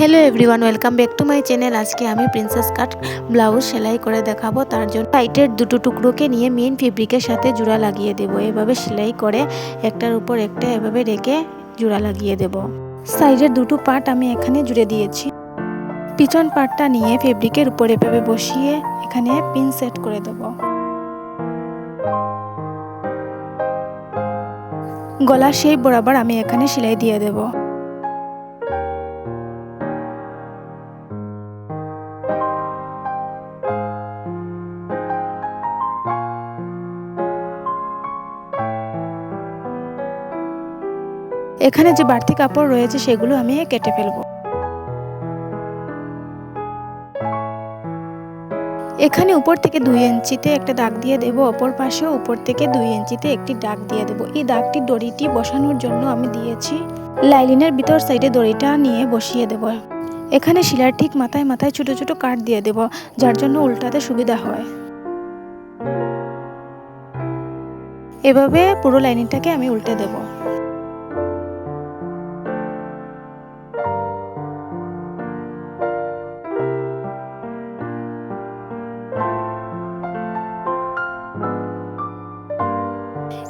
Hello everyone welcome back to my channel আজকে আমি princess কাট blouse সেলাই করে দেখাবো। তার জন্য সাইটের দুটো টুকরোকে নিয়ে মেন ফেব্রিকের সাথে জোড়া লাগিয়ে দেব। এভাবে সেলাই করে একটার উপর একটা এভাবে রেখে জোড়া লাগিয়ে দেব। সাইডের দুটো পার্ট আমি এখানে জুড়ে দিয়েছি। পিছন পার্টটা নিয়ে ফেব্রিকের উপর এভাবে বসিয়ে এখানে পিন সেট করে দেব। গলার সেই বরাবর আমি এখানে সেলাই দিয়ে দেবো। এখানে যে বাড়তি কাপড় রয়েছে সেগুলো আমি কেটে ফেলব। এখানে উপর থেকে দুই ইঞ্চিতে একটা দাগ দিয়ে দেব অপর পাশেও উপর থেকে দুই ইঞ্চিতে একটি দাগ দিয়ে দেব। এই দাগটি দড়িটি বসানোর জন্য আমি দিয়েছি। লাইলিনের ভিতর সাইডে দড়িটা নিয়ে বসিয়ে দেব। এখানে শিলার ঠিক মাথায় মাথায় ছোট ছোট কাট দিয়ে দেব, যার জন্য উল্টাতে সুবিধা হয়। এভাবে পুরো লাইনিংটাকে আমি উল্টে দেবো।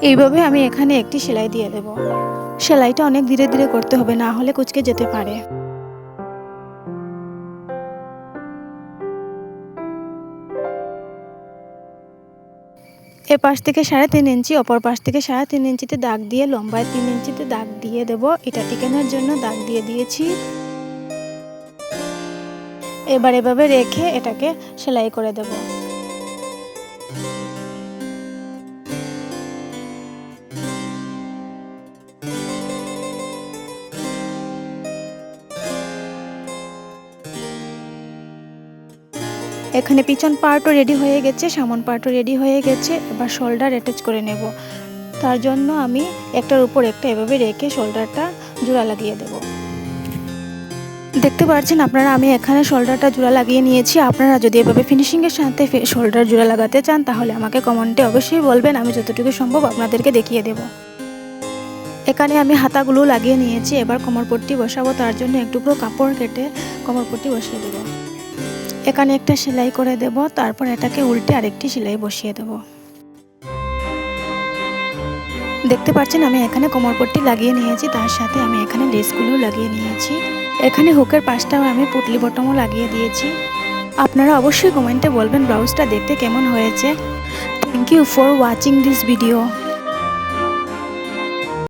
এইভাবে আমি এখানে একটি সেলাই দিয়ে দেব। সেলাইটা অনেক ধীরে ধীরে করতে হবে, না হলে কুচকে যেতে পারে। এ পাশ থেকে সাড়ে তিন ইঞ্চি, অপর পাশ থেকে সাড়ে তিন ইঞ্চিতে দাগ দিয়ে, লম্বায় তিন ইঞ্চিতে দাগ দিয়ে দেব। এটা টিকানোর জন্য দাগ দিয়ে দিয়েছি। এবার এভাবে রেখে এটাকে সেলাই করে দেবো। এখানে পিছন পার্টও রেডি হয়ে গেছে, সামন পার্টও রেডি হয়ে গেছে। এবার শোল্ডার অ্যাটাচ করে নেব। তার জন্য আমি একটার উপর একটা এভাবে রেখে শোল্ডারটা জোড়া লাগিয়ে দেব। দেখতে পাচ্ছেন আপনারা, আমি এখানে শোল্ডারটা জোড়া লাগিয়ে নিয়েছি। আপনারা যদি এভাবে ফিনিশিংয়ের সাথে শোল্ডার জোড়া লাগাতে চান, তাহলে আমাকে কমেন্টে অবশ্যই বলবেন। আমি যতটুকু সম্ভব আপনাদেরকে দেখিয়ে দেব। এখানে আমি হাতাগুলো লাগিয়ে নিয়েছি। এবার কোমরপট্টি বসাবো। তার জন্য একটু কাপড় কেটে কোমরপট্টি বসিয়ে দেবো। এখানে একটা সেলাই করে দেব, তারপর এটাকে উল্টে আরেকটি সেলাই বসিয়ে দেব। দেখতে পাচ্ছেন, আমি এখানে কোমরপট্টি লাগিয়ে নিয়েছি, তার সাথে আমি এখানে লেসগুলো লাগিয়ে নিয়েছি। এখানে হুকের পাশটাও আমি পুটলি বটমও লাগিয়ে দিয়েছি। আপনারা অবশ্যই কমেন্টে বলবেন ব্লাউজটা দেখতে কেমন হয়েছে। Thank you for watching this video